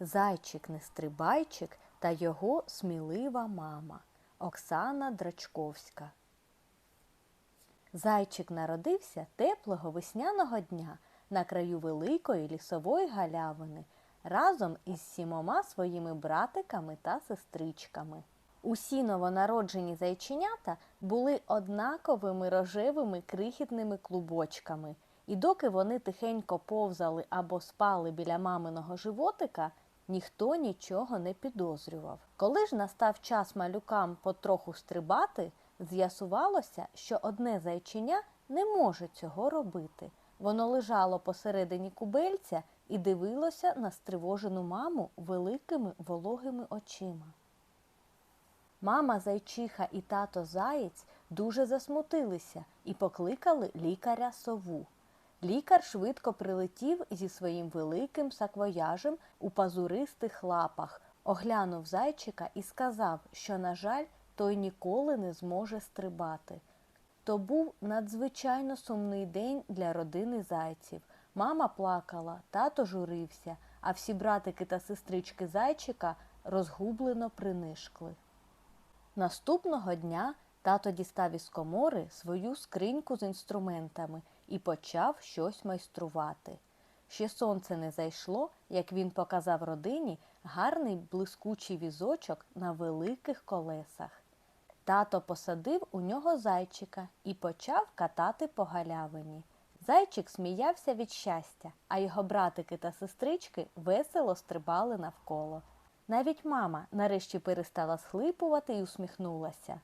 Зайчик Нестрибайчик та його смілива мама Оксана Драчковська. Зайчик народився теплого весняного дня на краю великої лісової галявини разом із сімома своїми братиками та сестричками. Усі новонароджені зайченята були однаковими рожевими крихітними клубочками, і доки вони тихенько повзали або спали біля маминого животика, ніхто нічого не підозрював. Коли ж настав час малюкам потроху стрибати, з'ясувалося, що одне зайченя не може цього робити. Воно лежало посередині кубельця і дивилося на стривожену маму великими вологими очима. Мама зайчиха і тато заєць дуже засмутилися і покликали лікаря сову. Лікар швидко прилетів зі своїм великим саквояжем у пазуристих лапах, оглянув зайчика і сказав, що, на жаль, той ніколи не зможе стрибати. То був надзвичайно сумний день для родини зайців. Мама плакала, тато журився, а всі братики та сестрички зайчика розгублено принишкли. Наступного дня тато дістав із комори свою скриньку з інструментами і почав щось майструвати. Ще сонце не зайшло, як він показав родині гарний блискучий візочок на великих колесах. Тато посадив у нього зайчика і почав катати по галявині. Зайчик сміявся від щастя, а його братики та сестрички весело стрибали навколо. Навіть мама нарешті перестала схлипувати і усміхнулася.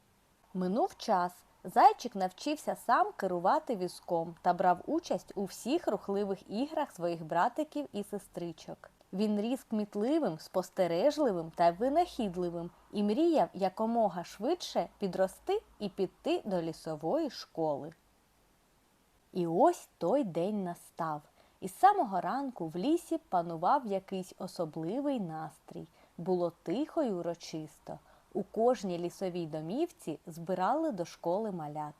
Минув час. Зайчик навчився сам керувати візком та брав участь у всіх рухливих іграх своїх братиків і сестричок. Він ріс кмітливим, спостережливим та винахідливим і мріяв якомога швидше підрости і піти до лісової школи. І ось той день настав. І з самого ранку в лісі панував якийсь особливий настрій. Було тихо й урочисто. У кожній лісовій домівці збирали до школи малят.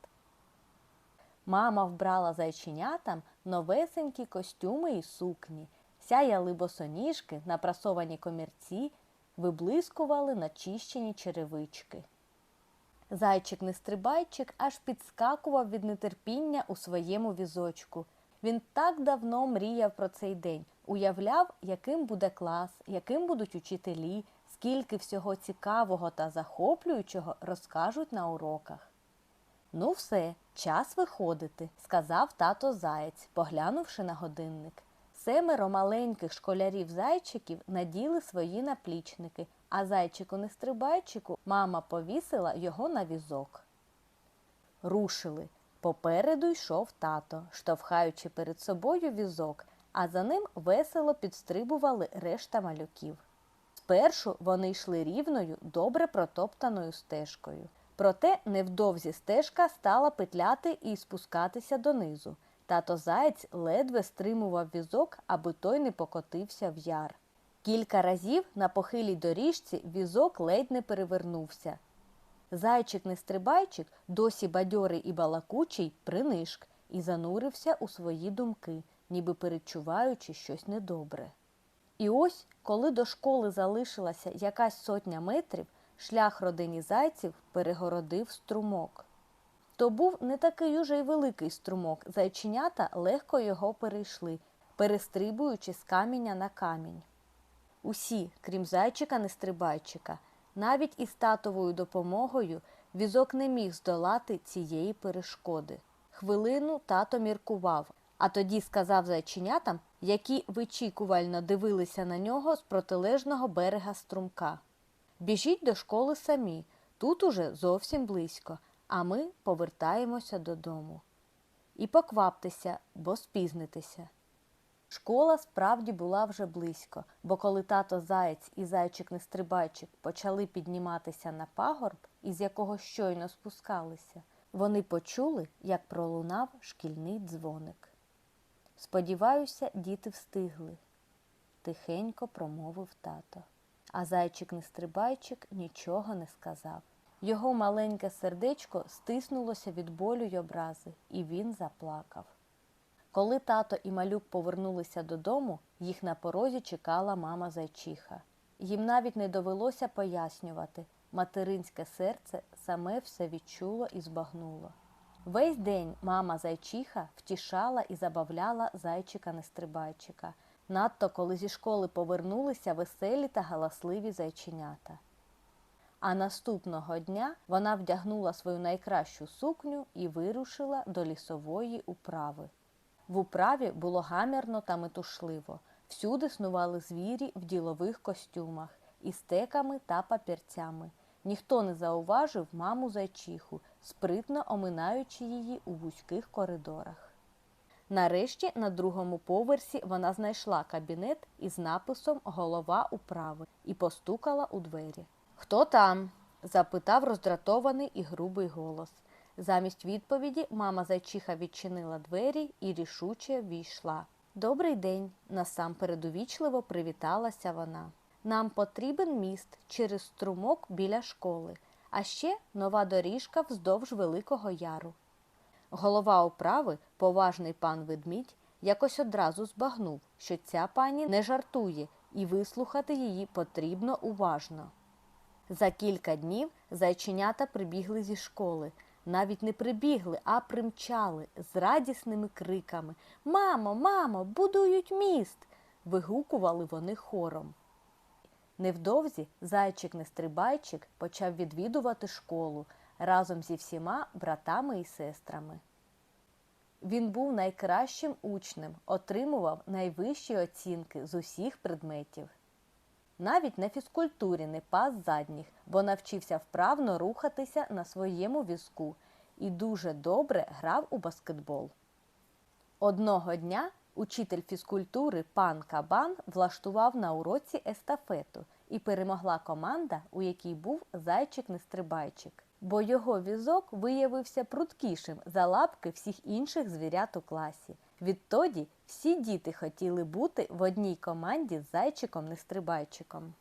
Мама вбрала зайченятам новесенькі костюми і сукні, сяяли босоніжки, напрасовані комірці, виблискували начищені черевички. Зайчик нестрибайчик аж підскакував від нетерпіння у своєму візочку. Він так давно мріяв про цей день, уявляв, яким буде клас, яким будуть учителі, скільки всього цікавого та захоплюючого розкажуть на уроках. Ну, все, час виходити, сказав тато заєць, поглянувши на годинник. Семеро маленьких школярів-зайчиків наділи свої наплічники, а зайчику нестрибайчику мама повісила його на візок. Рушили. Попереду йшов тато, штовхаючи перед собою візок, а за ним весело підстрибували решта малюків. Спершу вони йшли рівною, добре протоптаною стежкою. Проте невдовзі стежка стала петляти і спускатися донизу. Тато заєць ледве стримував візок, аби той не покотився в яр. Кілька разів на похилій доріжці візок ледь не перевернувся. Зайчик нестрибайчик, досі бадьорий і балакучий, принишк і занурився у свої думки, ніби передчуваючи щось недобре. І ось, коли до школи залишилася якась сотня метрів, шлях родині зайців перегородив струмок. То був не такий уже й великий струмок, зайченята легко його перейшли, перестрибуючи з каміння на камінь. Усі, крім зайчика нестрибайчика, навіть із татовою допомогою візок не міг здолати цієї перешкоди. Хвилину тато міркував, а тоді сказав зайченятам, які вичікувально дивилися на нього з протилежного берега струмка. Біжіть до школи самі, тут уже зовсім близько, а ми повертаємося додому. І покваптеся, бо спізнитеся. Школа справді була вже близько, бо коли тато заєць і зайчик нестрибайчик почали підніматися на пагорб, із якого щойно спускалися, вони почули, як пролунав шкільний дзвоник. Сподіваюся, діти встигли, тихенько промовив тато. А зайчик нестрибайчик нічого не сказав. Його маленьке сердечко стиснулося від болю й образи, і він заплакав. Коли тато і малюк повернулися додому, їх на порозі чекала мама зайчиха. Їм навіть не довелося пояснювати. Материнське серце саме все відчуло і збагнуло. Весь день мама зайчиха втішала і забавляла зайчика-нестрибайчика, надто коли зі школи повернулися веселі та галасливі зайченята. А наступного дня вона вдягнула свою найкращу сукню і вирушила до лісової управи. В управі було гамірно та метушливо. Всюди снували звірі в ділових костюмах із стеками та папірцями. Ніхто не зауважив маму зайчиху, спритно оминаючи її у вузьких коридорах. Нарешті на другому поверсі вона знайшла кабінет із написом Голова управи і постукала у двері. Хто там? запитав роздратований і грубий голос. Замість відповіді мама зайчиха відчинила двері і рішуче війшла. Добрий день, насамперед увічливо привіталася вона. Нам потрібен міст через струмок біля школи, а ще нова доріжка вздовж Великого Яру. Голова управи, поважний пан ведмідь, якось одразу збагнув, що ця пані не жартує, і вислухати її потрібно уважно. За кілька днів зайченята прибігли зі школи. Навіть не прибігли, а примчали з радісними криками Мамо, мамо, будують міст. вигукували вони хором. Невдовзі зайчик-нестрибайчик почав відвідувати школу разом зі всіма братами і сестрами. Він був найкращим учнем, отримував найвищі оцінки з усіх предметів. Навіть на фізкультурі не пас задніх, бо навчився вправно рухатися на своєму візку і дуже добре грав у баскетбол. Одного дня учитель фізкультури пан Кабан влаштував на уроці естафету і перемогла команда, у якій був зайчик-нестрибайчик, бо його візок виявився пруткішим за лапки всіх інших звірят у класі. Відтоді всі діти хотіли бути в одній команді з зайчиком-нестрибайчиком.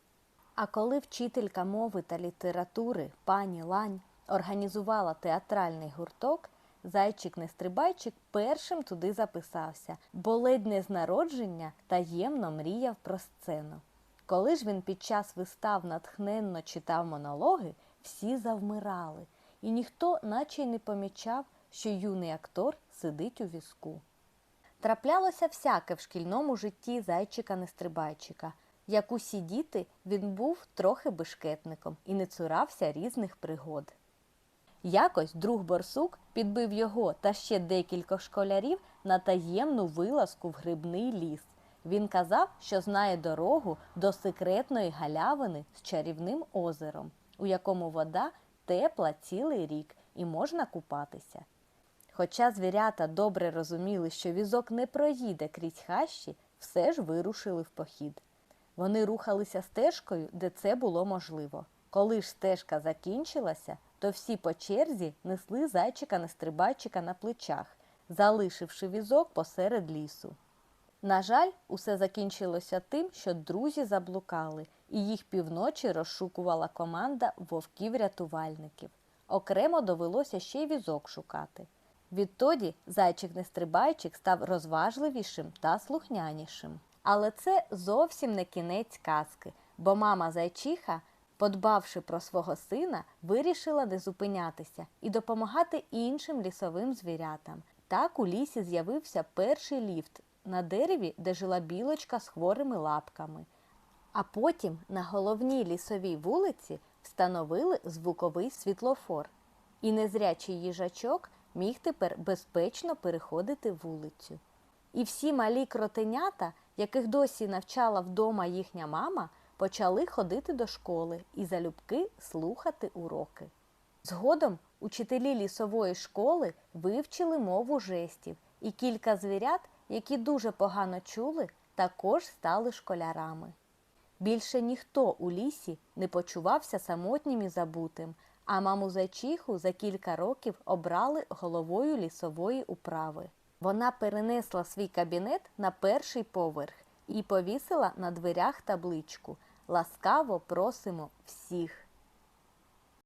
А коли вчителька мови та літератури пані Лань організувала театральний гурток, зайчик-нестрибайчик першим туди записався, бо ледь не з народження таємно мріяв про сцену. Коли ж він під час вистав натхненно читав монологи, всі завмирали, і ніхто наче й не помічав, що юний актор сидить у візку. Траплялося всяке в шкільному житті зайчика-нестрибайчика. Як усі діти, він був трохи бешкетником і не цурався різних пригод. Якось друг борсук підбив його та ще декількох школярів на таємну вилазку в грибний ліс. Він казав, що знає дорогу до секретної галявини з чарівним озером, у якому вода тепла цілий рік і можна купатися. Хоча звірята добре розуміли, що візок не проїде крізь хащі, все ж вирушили в похід. Вони рухалися стежкою, де це було можливо. Коли ж стежка закінчилася, то всі по черзі несли зайчика-нестрибайчика на плечах, залишивши візок посеред лісу. На жаль, усе закінчилося тим, що друзі заблукали, і їх півночі розшукувала команда вовків-рятувальників. Окремо довелося ще й візок шукати. Відтоді зайчик-нестрибайчик став розважливішим та слухнянішим. Але це зовсім не кінець казки, бо мама зайчиха, подбавши про свого сина, вирішила не зупинятися і допомагати іншим лісовим звірятам. Так у лісі з'явився перший ліфт на дереві, де жила білочка з хворими лапками. А потім на головній лісовій вулиці встановили звуковий світлофор. І незрячий їжачок міг тепер безпечно переходити вулицю. І всі малі кротенята, яких досі навчала вдома їхня мама, почали ходити до школи і залюбки слухати уроки. Згодом учителі лісової школи вивчили мову жестів, і кілька звірят, які дуже погано чули, також стали школярами. Більше ніхто у лісі не почувався самотнім і забутим, а маму зайчиху за кілька років обрали головою лісової управи. Вона перенесла свій кабінет на перший поверх і повісила на дверях табличку Ласкаво просимо всіх.